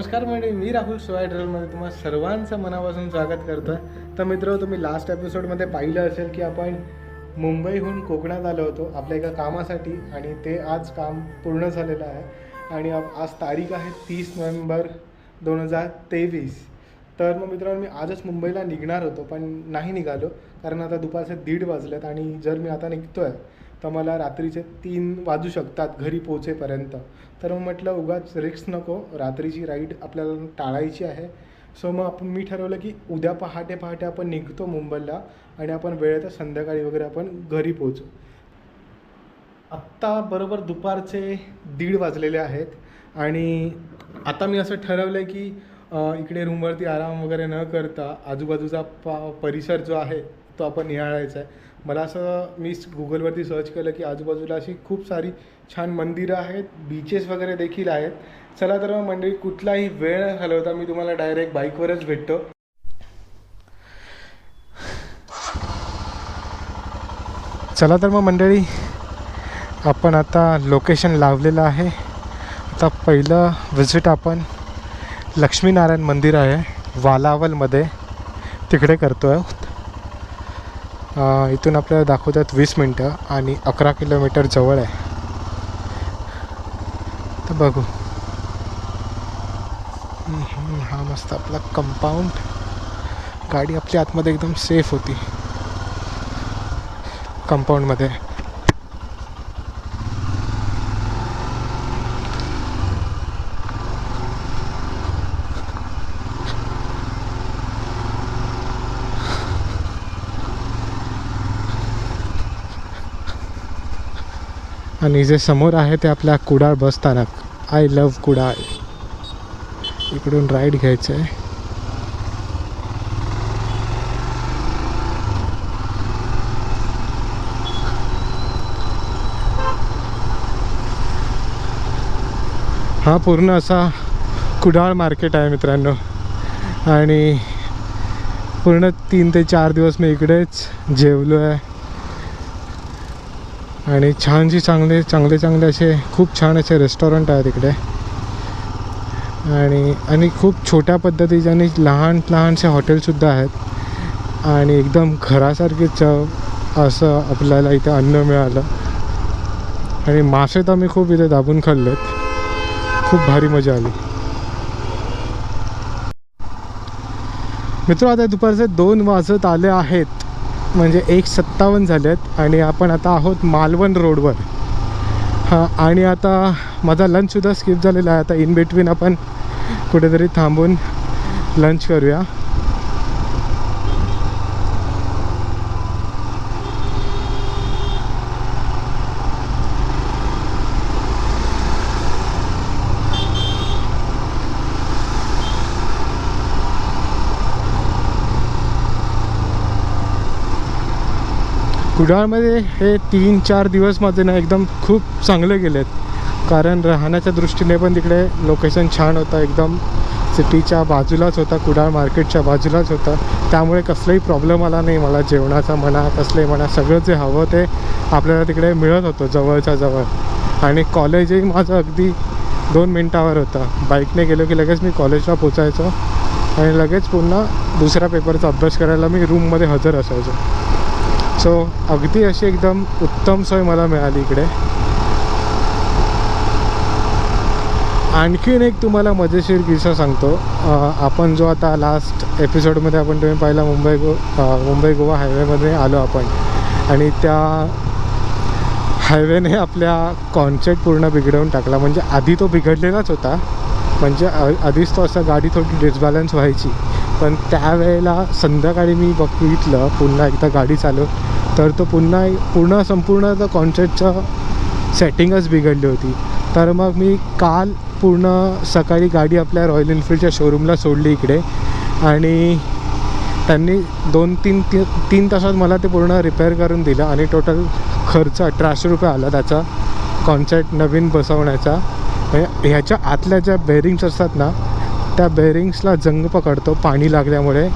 नमस्कार मंडळी मी राहुल सोया ट्रेलमध्ये तुम्हाला सर्वांचं मनापासून स्वागत करतो तर मित्र तुम्ही लास्ट एपिसोडमध्ये पाहिलं असेल की आपण मुंबईहून कोकणात आलो होतो आपल्या एका कामासाठी आणि ते आज काम पूर्ण झालेलं आहे. आणि आज तारीख आहे तीस नोव्हेंबर दोन हजार तेवीस. तर मग मित्रांनो मी आजच मुंबईला निघणार होतो पण नाही निघालो कारण आता दुपारचे दीड वाजलेत आणि जर मी आता निघतो आहे तर मला रात्रीचे तीन वाजू शकतात घरी पोहोचेपर्यंत. तर मग म्हटलं उगाच रिक्स नको रात्रीची राईड आपल्याला टाळायची आहे. सो मग आपण मी ठरवलं की उद्या पहाटे पहाटे आपण निघतो मुंबईला आणि आपण वेळेतच संध्याकाळी वगैरे आपण घरी पोहोचू. आत्ता बरोबर दुपारचे दीड वाजलेले आहेत आणि आता मी असं ठरवलं आहे की इकडे रूमवरती आराम वगैरे न करता आजूबाजूचा पा परिसर जो आहे तो आपण निहाळायचा आहे. मला असं मी गुगलवरती सर्च केलं की आजूबाजूला अशी खूप सारी छान मंदिरं आहेत बीचेस वगैरे देखील आहेत. चला तर मग मंडळी कुठलाही वेळ घालवता मी तुम्हाला डायरेक्ट बाईकवरच भेटतो. चला तर मग मंडळी आपण आता लोकेशन लावलेलं आहे. आता पहिलं व्हिजिट आपण लक्ष्मीनारायण मंदिर आहे वालावलमध्ये. तिकडे करतो आहे इथून आपल्याला दाखवतात वीस मिनटं आणि अकरा किलोमीटर जवळ आहे. तर बघू. हा मस्त आपला कंपाऊंड गाडी आपली आतमध्ये एकदम सेफ होती. कंपाऊंडमध्ये आणि जे समोर आहे ते आपल्या कुडाळ बस स्थानक. I love Kudal. इकडून राईड घ्यायचं आहे हा पूर्ण असा कुडाळ मार्केट आहे मित्रांनो. आणि पूर्ण तीन ते चार दिवस मी इकडेच जेवलो आहे आणि छानशी चांगले चांगले चांगले असे खूप छान असे रेस्टॉरंट आहेत इकडे. आणि आणि खूप छोट्या पद्धतीचे आणि लहान लहानसे हॉटेलसुद्धा आहेत. आणि एकदम घरासारखी चव असं आपल्याला इथे अन्न मिळालं. आणि मासे तर मी खूप इथे दाबून खाल्लेत. खूप भारी मजा आली. मित्र आता दुपारचे दोन वाजत आले आहेत. म्हणजे एक सत्तावन्न झालेत आणि आपण आता आहोत मालवण रोडवर. हां आणि आता माझा लंचसुद्धा स्किप झालेला आहे. आता इन बिटवीन आपण कुठेतरी थांबून लंच करूया. कुडाळमध्ये हे तीन चार दिवस माझे ना एकदम खूप चांगले गेलेत. कारण राहण्याच्या दृष्टीने पण तिकडे लोकेशन छान होतं. एकदम सिटीच्या बाजूलाच होता कुडाळ मार्केटच्या बाजूलाच होता. त्यामुळे कसलाही प्रॉब्लेम आला नाही मला. जेवणाचा म्हणा कसलंही म्हणा सगळं जे हवं ते आपल्याला तिकडे मिळत होतं जवळच्या जवळ. आणि कॉलेजही माझं अगदी दोन मिनटावर होतं. बाईकने गेलो की लगेच मी कॉलेजला पोचायचो. आणि लगेच पुन्हा दुसऱ्या पेपरचा अभ्यास करायला मी रूममध्ये हजर असायचो. सो अगदी अशी एकदम उत्तम सोय मला मिळाली इकडे. आणखीन एक तुम्हाला मजेशीर किस्सा सांगतो. आपण जो आता लास्ट एपिसोडमध्ये आपण तुम्ही पाहिला मुंबई गो मुंबई गोवा हायवेमध्ये आलो आपण. आणि त्या हायवेने आपल्या कॉन्सेप्ट पूर्ण बिघडवून टाकला. म्हणजे आधी तो बिघडलेलाच होता. म्हणजे आधीच तो असा गाडी थोडी डिसबॅलन्स व्हायची. पण त्यावेळेला संध्याकाळी मी बघितलं पुन्हा एकदा गाडी चालव तर तो पुन्हा पूर्ण संपूर्ण तर कॉन्सेप्टचं सेटिंगच बिघडली होती. तर मग मी काल पूर्ण सकाळी गाडी आपल्या रॉयल एनफिल्डच्या शोरूमला सोडली इकडे. आणि त्यांनी दोन तीन ती तीन तासात मला ते पूर्ण रिपेअर करून दिलं आणि टोटल खर्च अठराशे रुपये आला त्याचा. कॉन्सर्ट नवीन बसवण्याचा. म्हणजे ह्याच्या आतल्या ज्या बेरिंग्स असतात ना त्या बेरिंग्सला जंग पकडतो पाणी लागल्यामुळे.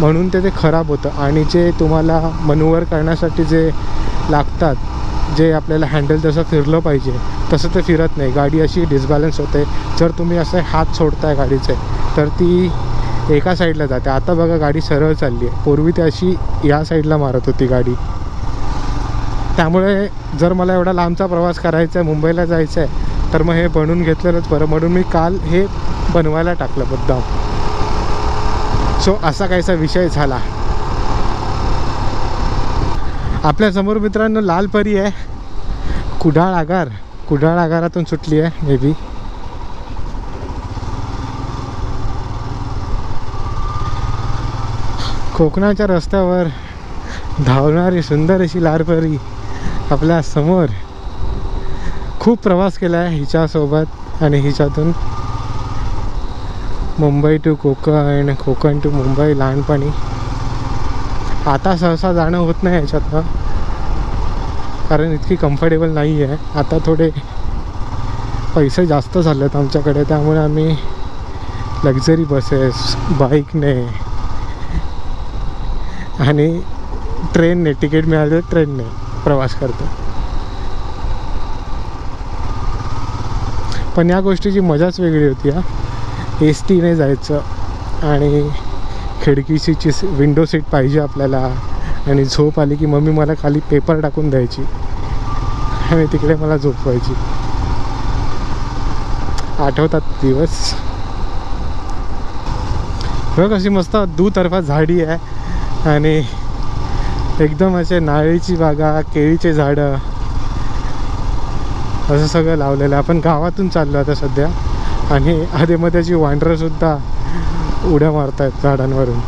म्हणून ते ते खराब होतं. आणि जे तुम्हाला मनोवर करण्यासाठी जे लागतात जे आपल्याला हँडल जसं फिरलं पाहिजे तसं ते फिरत नाही. गाडी अशी डिसबॅलन्स होते. जर तुम्ही असे हात सोडताय गाडीचे तर ती एका साईडला जाते. आता बघा गाडी सरळ चालली आहे. पूर्वी ती अशी या साईडला मारत होती गाडी. त्यामुळे जर मला एवढा लांबचा प्रवास करायचा आहे मुंबईला जायचं आहे तर मग हे बनवून घेतलेलंच बरं. म्हणून मी काल हे बनवायला टाकलं मुद्दाम सो असा काहीसा विषय झाला. आपल्यासमोर मित्रांनो लाल परी आहे. कुडाळ आगार. कुडाळ आगारातून सुटली आहे मे बी कोकणाच्या रस्त्यावर धावणारी सुंदर अशी लालपरी आपल्यासमोर खूप प्रवास केला आहे हिच्यासोबत आणि हिच्यातून. मुंबई टू कोकण कोकण टू मुंबई लहानपणी. आता सहसा जाणं होत नाही याच्यातनं. कारण इतकी कम्फर्टेबल नाही आहे आता थोडे पैसे जास्त झाले आहेत आमच्याकडे. त्यामुळे आम्ही लक्झरी बसेस बाईकने आणि ट्रेनने तिकीट मिळालं तर ट्रेनने प्रवास करतो. पण या गोष्टीची मजाच वेगळी होती हा. एस टीने जायचं आणि खिडकीची सी विंडो सीट पाहिजे आपल्याला. आणि झोप आली की मम्मी मला खाली पेपर टाकून द्यायची. आणि तिकडे मला झोपवायची. आठवतात दिवस. बघ कशी मस्त दुतर्फा झाडी आहे. आणि एकदम असे नारळीची बागा केळीचे झाडं. असं सगळं लावलेलं आहे. आपण गावातून चाललो आता सध्या. आणि आधेमध्येची अशी वांढरंसुद्धा उड्या मारत आहेत झाडांवरून.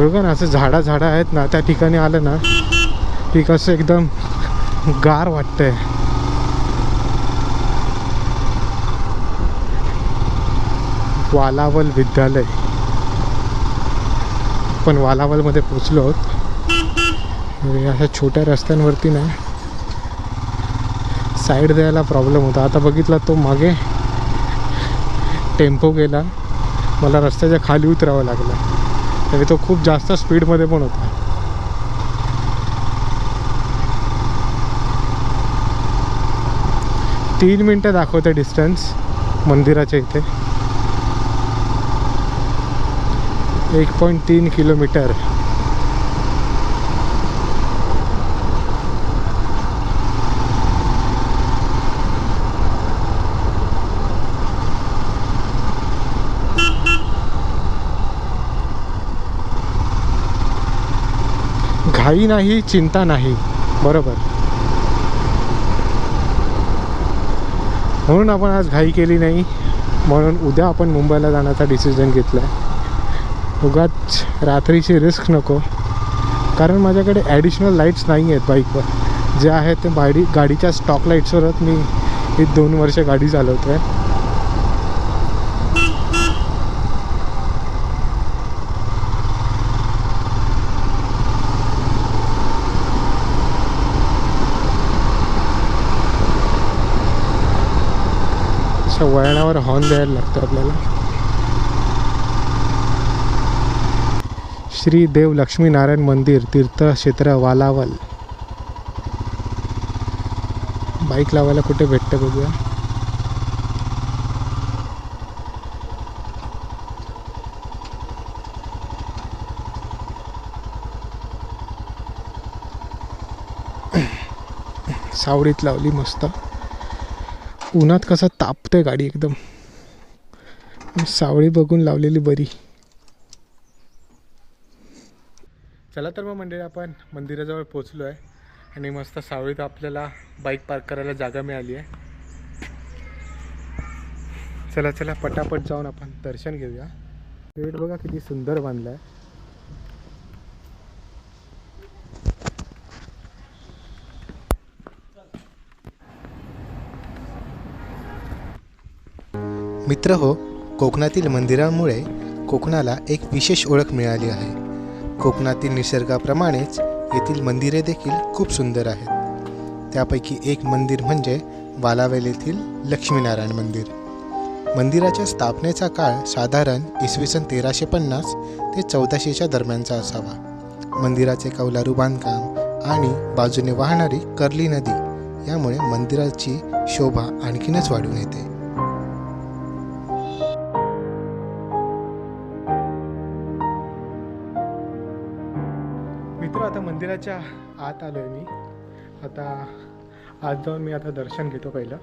बघा ना असं झाडा झाडं आहेत ना त्या ठिकाणी आलं ना की कसं एकदम गार वाटतंय. वालावल विद्यालय. पण वालावलमध्ये पोचलो आहोत. अशा छोट्या रस्त्यांवरती ना साईड द्यायला प्रॉब्लेम होता. आता बघितला तो मागे टेम्पो गेला. मला रस्त्याच्या खाली उतरावं लागलं. आणि तो खूप जास्त स्पीडमध्ये पण होता. तीन मिनटं दाखवते डिस्टन्स मंदिराच्या इथे. एक पॉईंट तीन किलोमीटर. घाई नाही चिंता नाही. बरोबर. म्हणून आपण आज घाई केली नाही. म्हणून उद्या आपण मुंबईला जाण्याचा डिसिजन घेतला आहे उगाच रात्रीची रिस्क नको. कारण माझ्याकडे ॲडिशनल लाईट्स नाही आहेत बाईकवर जे आहेत ते बाडी गाडीच्या स्टॉक लाईट्सवरच मी ही दोन वर्ष गाडी चालवतो आहे वळणावर हॉर्न द्यायला लागतं आपल्याला. श्री देव लक्ष्मीनारायण मंदिर तीर्थक्षेत्र वालावल. बाईक लावायला कुठे भेटतं बघूया. सावडीत लावली मस्त. उन्हात कसं आहे गाडी एकदम. सावळी बघून लावलेली बरी. चला तर मग मंडळी आपण मंदिराजवळ पोचलो आहे आणि मस्त सावळीत आपल्याला बाईक पार्क करायला जागा मिळाली आहे. चला चला पटापट जाऊन आपण दर्शन घेऊया. गेट बघा किती सुंदर बांधला आहे मित्र हो कोकणातील मंदिरांमुळे कोकणाला एक विशेष ओळख मिळाली आहे. कोकणातील निसर्गाप्रमाणेच येथील मंदिरे देखील खूप सुंदर आहेत. त्यापैकी एक मंदिर म्हणजे वालावेल येथील लक्ष्मीनारायण मंदिर. मंदिराच्या स्थापनेचा काळ साधारण इसवी सन तेराशे पन्नास ते चौदाशेच्या दरम्यानचा असावा. मंदिराचे कौलारू बांधकाम आणि बाजूने वाहणारी कर्ली नदी यामुळे मंदिराची शोभा आणखीनच वाढून येते. मंदिराच्या आत आलोय मी. आता आत जाऊन मी आता दर्शन घेतो पहिलं.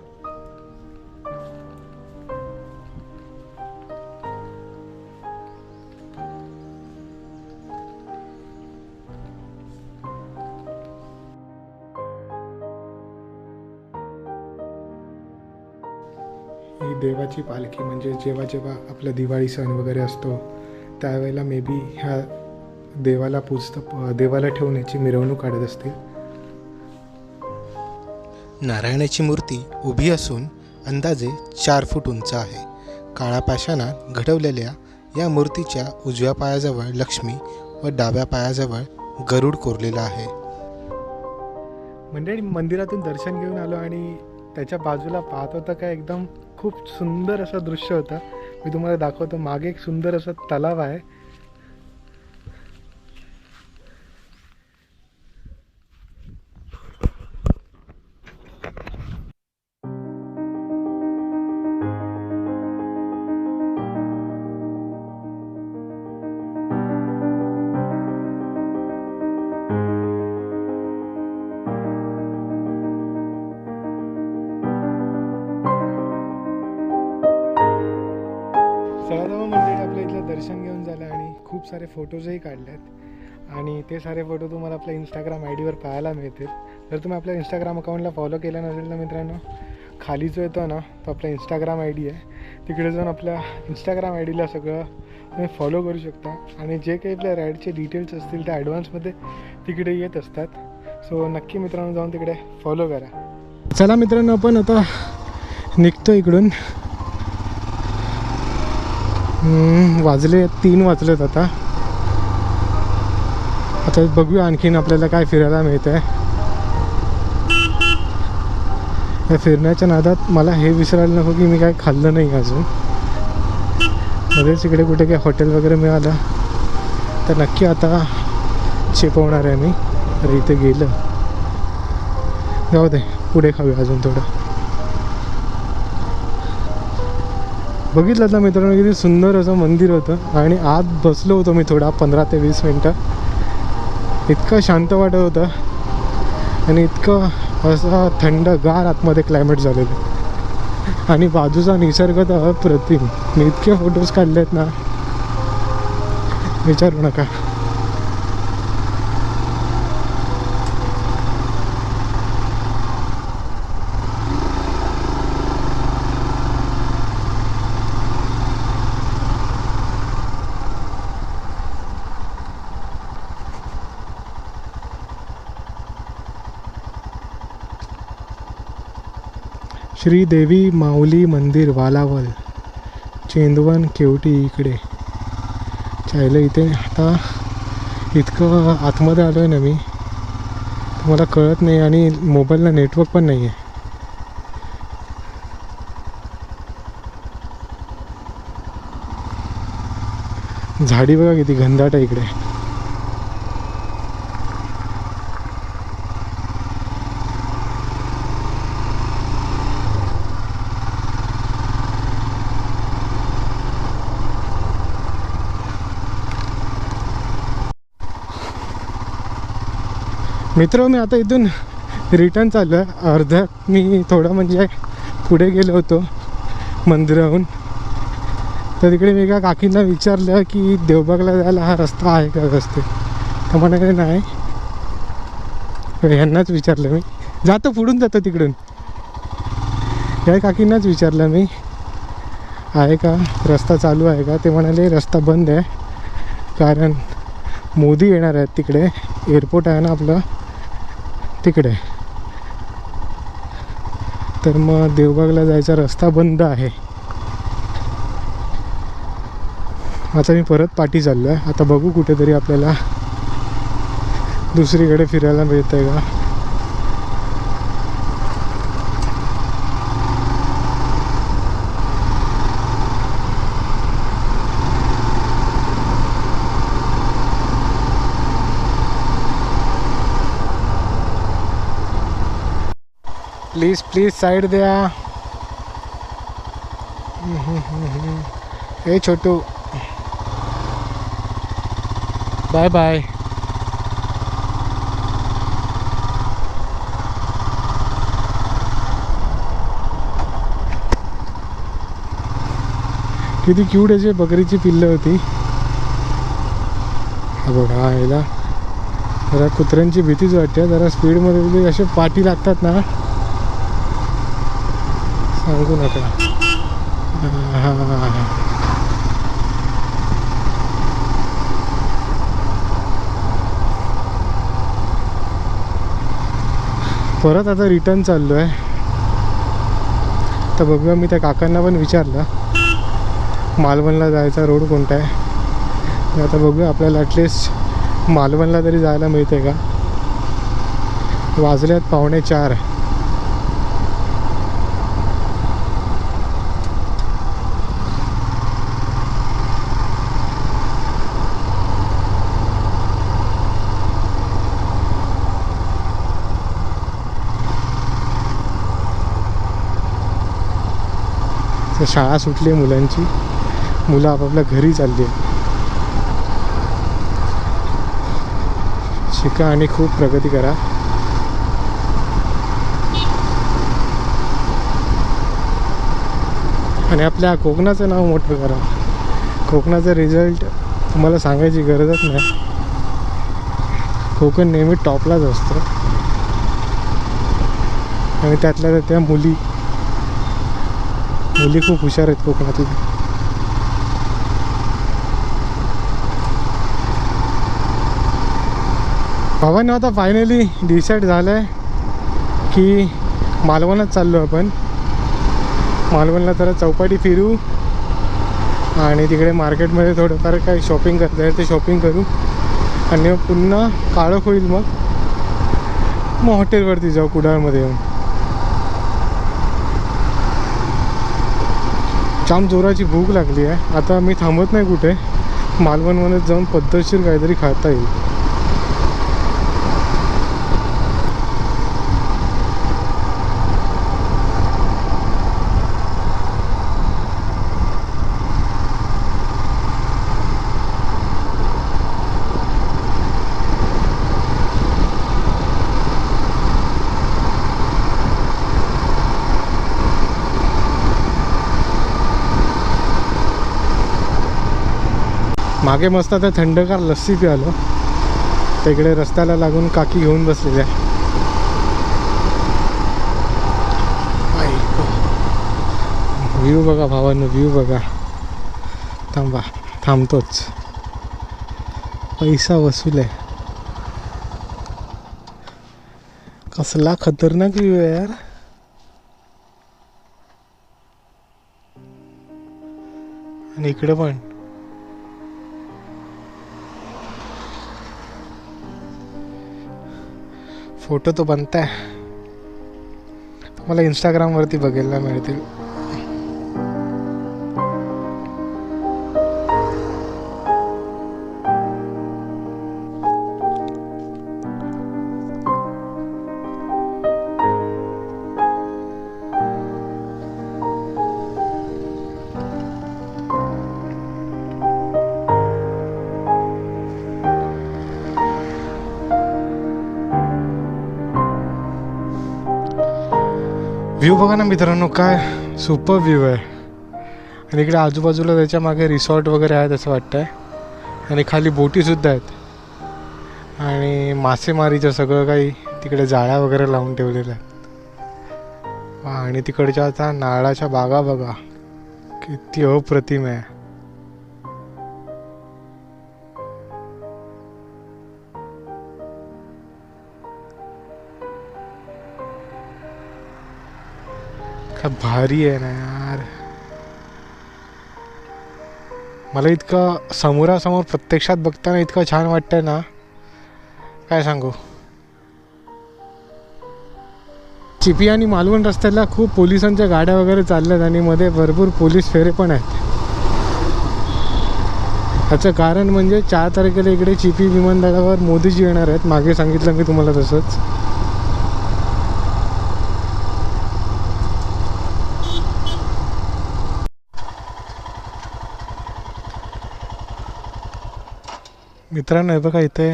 ही देवाची पालखी म्हणजे जेव्हा जेव्हा आपला दिवाळी सण वगैरे असतो त्यावेळेला मे बी ह्या देवाला पूजतं देवाला ठेवून याची मिरवणूक काढत असतील? नारायणाची मूर्ती उभी असून अंदाजे चार फूट उंच आहे. काळा पाषाणात घडवलेल्या या मूर्तीच्या उजव्या पायाजवळ लक्ष्मी व डाव्या पायाजवळ गरुड कोरलेला आहे. मंडळी मंदिरातून दर्शन घेऊन आलो आणि त्याच्या बाजूला पाहत होतं काय एकदम खूप सुंदर असं दृश्य होतं. मी तुम्हाला दाखवतो मागे एक सुंदर असं तलाव आहे. सगळ्यात मंदिर म्हणजे आपल्या इथलं दर्शन घेऊन झालं आणि खूप सारे फोटोजही काढले आहेत. आणि ते सारे फोटो तुम्हाला आपल्या इंस्टाग्राम आय डीवर पाहायला मिळतील. जर तुम्ही आपल्या इंस्टाग्राम अकाउंटला फॉलो केला नसेल तर मित्रांनो खाली जो येतो ना तो आपला इंस्टाग्राम आय डी आहे. तिकडे जाऊन आपल्या इंस्टाग्राम आय डीला सगळं तुम्ही फॉलो करू शकता. आणि जे काही आपल्या राईडचे डिटेल्स असतील ते ॲडव्हान्समध्ये तिकडे येत असतात. सो नक्की मित्रांनो जाऊन तिकडे फॉलो करा. चला मित्रांनो आपण आता निघतो इकडून. वाजले तीन वाजलेत आता. आता बघूया आणखीन आपल्याला काय फिरायला मिळत आहे या फिरण्याच्या नादात मला हे विसरायला नको की मी काय खाल्लं नाही अजून. मध्येच इकडे कुठे काही हॉटेल वगैरे मिळालं. तर नक्की आता चेपवणार आहे मी. तर इथे गेलं. जाऊ दे पुढे खाऊया अजून थोडं. बघितलं ना मित्रांनो किती सुंदर असं मंदिर होतं. आणि आत बसलो होतो मी थोडा पंधरा ते वीस मिनटं. इतकं शांत वाटत होतं. आणि इतकं असं थंडगार आतमध्ये क्लायमेट झालेलं. आणि बाजूचा निसर्ग तर अप्रतिम. मी इतके फोटोज काढले आहेत ना. विचारू नका. श्रीदेवी माऊली मंदिर वालावल चेंदवन केवटी इकडे. चायला इथे आता इतकं आतमध्ये आलो आहे ना मी मला कळत नाही आणि मोबाईलला नेटवर्क पण नाही आहे झाडी बघा किती घनदाट आहे इकडे. मित्र मी आता इथून रिटर्न चाललो आहे अर्धा मी थोडं म्हणजे पुढे गेलो होतो मंदिराहून. तर तिकडे मी एका काकींना विचारलं की देवबागला जायला हा रस्ता आहे का रस्ते तर म्हणाले नाही. ह्यांनाच विचारलं मी. जातो पुढून जातो तिकडून. या काकींनाच विचारलं मी आहे का? रस्ता चालू आहे का? ते म्हणाले रस्ता बंद आहे. कारण मोदी येणार आहेत तिकडे. एअरपोर्ट आहे ना आपलं. तिकडे. तर मग देवबागला जायचा रस्ता बंद आहे. आता मी परत पाठी चाललो आहे आता बघू कुठेतरी आपल्याला दुसरीकडे फिरायला मिळतं आहे का? प्लीज प्लीज साईड द्या हे छोटू बाय बाय किती क्यूट याची बकरीची पिल्लं होती. बघा याला जरा कुत्र्यांची भीतीच वाटते. जरा स्पीडमध्ये असे पाठी लागतात ना. सांगू नका हा, परत आता रिटर्न चाललो आहे तर बघूया मी त्या काकांना पण विचारलं. मालवणला जायचा रोड कोणता आहे? आता बघूया आपल्याला ॲटलिस्ट मालवणला तरी जायला मिळते का? वाजल्यात पावणे चार. शाळा सुटली आहे मुलांची. मुलं आपापल्या घरी चालली आहे शिका आणि खूप प्रगती करा. आणि आपल्या कोकणाचं नाव मोठं करा. कोकणाचा रिझल्ट तुम्हाला सांगायची गरजच नाही. कोकण नेहमी टॉपलाच असतं. आणि त्यातल्या त्या मुली मुली खूप हुशार आहेत कोकणातील भावांनो आता फायनली डिसाईड झालं आहे की मालवणच चाललो आपण. मालवणला जरा चौपाटी फिरू आणि तिकडे मार्केटमध्ये थोडंफार काही शॉपिंग करता येईल ते शॉपिंग करू. आणि पुन्हा काळोख होईल मग. मग हॉटेलवरती जाऊ कुडाळमध्ये येऊन. जाम जोराची भूक लागली आहे. आता मी थांबत नाही कुठे. मालवणमध्ये जाऊन पद्धतशीर काहीतरी खाता येईल. मागे मस्त आता थंडगार लस्सी प्यालो. तर इकडे रस्त्याला लागून काकी घेऊन बसलेल्या व्ह्यू बघा भावानं व्ह्यू बघा. थांबा थांबतोच. पैसा वसूल आहे. कसला खतरनाक व्ह्यू आहे यार. आणि इकडे पण. फोटो तो बनता आहे तुम्हाला इंस्टाग्रामवरती बघायला मिळतील. व्ह्यू बघा ना मित्रांनो काय सुपर व्ह्यू आहे. आणि इकडे आजूबाजूला त्याच्यामागे रिसॉर्ट वगैरे आहेत असं वाटतं आहे आणि खाली बोटीसुद्धा आहेत. आणि मासेमारीचं सगळं काही तिकडे जाळ्या वगैरे लावून ठेवलेल्या आहेत. आणि तिकडच्या आता नारळाच्या बागा बघा. किती अप्रतिम आहे. काय भारी आहे ना यार। मला इतकं समोरासमोर प्रत्यक्षात बघताना इतकं छान वाटतंय ना। काय सांगू? चिपी आणि मालवण रस्त्याला खूप पोलिसांच्या गाड्या वगैरे चालल्यात आणि मध्ये भरपूर पोलीस फेरे पण आहेत। याचं कारण म्हणजे चार तारखेला इकडे चिपी विमानतळावर मोदीजी येणार आहेत। मागे सांगितलं मी तुम्हाला तसंच। मित्रांनो हे बघा इथे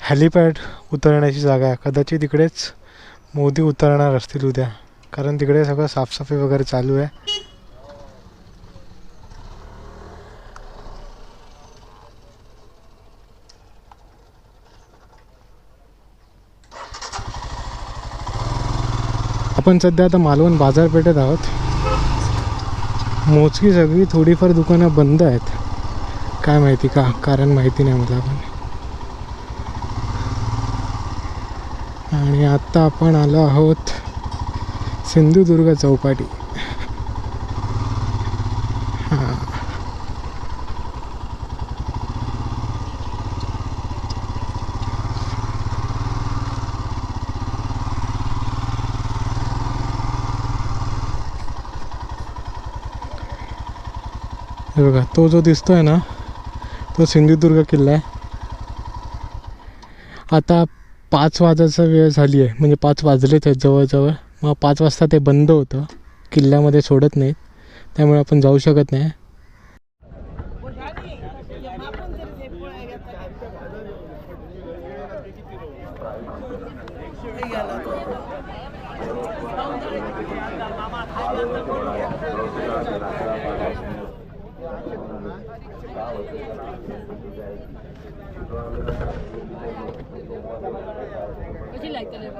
हॅलिपॅड उतरण्याची जागा आहे. कदाचित इकडेच मोदी उतरणार असतील उद्या. कारण तिकडे सगळं साफसफाई वगैरे चालू आहे. आपण सध्या आता मालवण बाजारपेठेत आहोत. मोजकी सगळी थोडीफार दुकानं बंद आहेत. काय माहिती का? कारण माहिती नाही मला पण. आणि आत्ता आपण आलो आहोत सिंधुदुर्ग चौपाटी. हां बघा तो जो दिसतोय ना तो सिंधुदुर्ग किल्ला आहे. आता पाच वाजायचा वेळ झाली आहे. म्हणजे पाच वाजले आहेत जवळजवळ. मग पाच वाजता ते बंद होतं. किल्ल्यामध्ये सोडत नाहीत. त्यामुळे आपण जाऊ शकत नाही. Would like to live?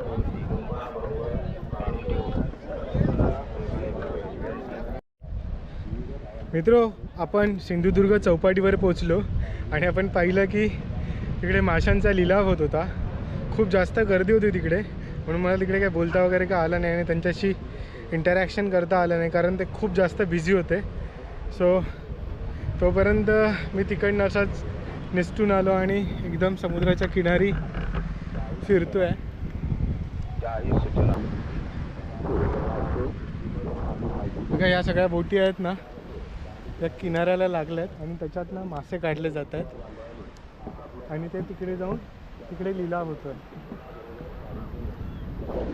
Thank you. मित्र आपण सिंधुदुर्ग चौपाटीवर पोचलो आणि आपण पाहिलं की तिकडे माशांचा लिलाव होत होता. खूप जास्त गर्दी होती तिकडे. म्हणून मला तिकडे काय बोलता वगैरे काय आलं नाही आणि त्यांच्याशी इंटरॅक्शन करता आलं नाही कारण ते खूप जास्त बिझी होते. सो तोपर्यंत मी तिकडनं असाच निसटून आलो आणि एकदम समुद्राच्या किनारी फिरतो आहे बघा या सगळ्या बोटी आहेत ना. त्या किनाऱ्याला लागल्यात आणि त्याच्यातनं मासे काढले जात आहेत आणि ते तिकडे जाऊन तिकडे लिलाव होतो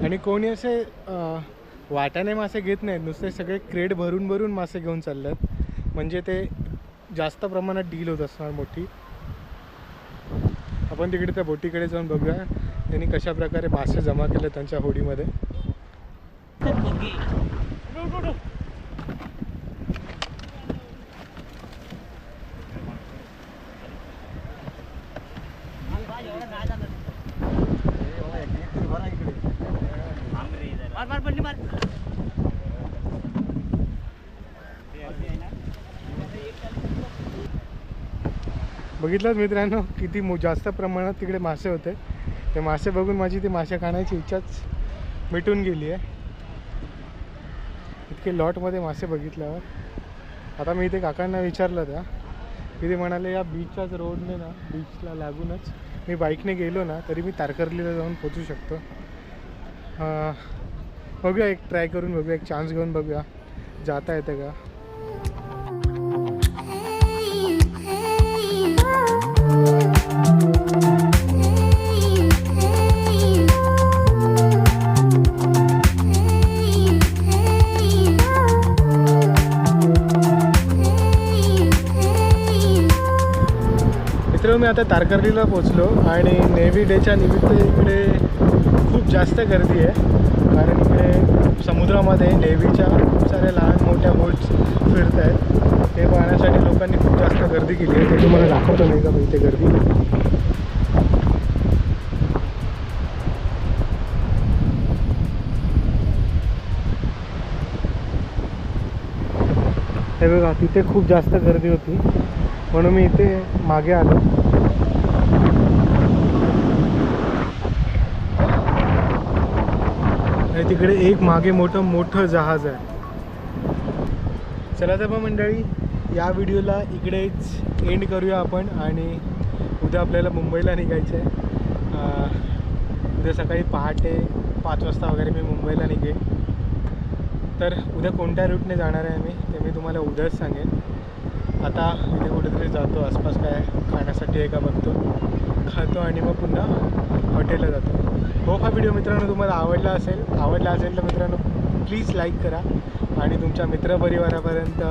आणि कोणी असे वाटाने मासे घेत नाहीत. नुसते सगळे क्रेड भरून भरून मासे घेऊन चाललेत म्हणजे ते जास्त प्रमाणात डील होत असणार मोठी. आपण तिकडे त्या बोटीकडे जाऊन बघूया. त्यांनी कशा प्रकारे मासे जमा केले त्यांच्या होडीमध्ये. बघितलं मित्रांनो किती जास्त प्रमाणात तिकडे मासे होते. ते मासे बघून माझी ती मासे खाण्याची इच्छाच मिटून गेली आहे. इतके लॉटमध्ये मासे बघितल्यावर. आता मी इथे काकांना विचारलं त्या की ते म्हणाले या बीचच्याच रोडने ना बीचला लागूनच मी बाईकने गेलो ना तरी मी तारकर्लीला जाऊन पोचू शकतो. बघूया एक ट्राय करून बघूया एक चान्स घेऊन बघूया. जाता येतं का? मी आता तारकर्लीला पोचलो आणि नेव्ही डेच्या निमित्त इकडे खूप जास्त गर्दी आहे. कारण इकडे समुद्रामध्ये नेव्हीच्या खूप साऱ्या लहान मोठ्या बोट्स फिरत आहेत ते पाहण्यासाठी लोकांनी खूप जास्त गर्दी केली आहे. ते तुम्हाला दाखवतो नाही का म्हणजे मी इथे गर्दी. हे बघा तिथे खूप जास्त गर्दी होती. म्हणून मी इथे मागे आलो. आणि तिकडे एक मागे मोठं मोठं जहाज आहे. चला तर मग मंडळी या व्हिडिओला इकडेच एंड करूया आपण आणि उद्या आपल्याला मुंबईला निघायचं आहे उद्या सकाळी पहाटे पाच वाजता वगैरे मी मुंबईला निघेन. तर उद्या कोणत्या रूटने जाणार आहे मी ते मी तुम्हाला उद्याच सांगेन. आता इथे कुठेतरी जातो आसपास काय खाण्यासाठी आहे का बघतो. खातो आणि मग पुन्हा हॉटेलला जातो. हो हा व्हिडिओ मित्रांनो तुम्हाला आवडला असेल. आवडला असेल तर मित्रांनो प्लीज लाईक करा. आणि तुमच्या मित्रपरिवारापर्यंत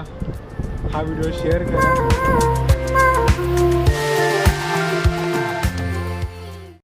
हा व्हिडिओ शेअर करा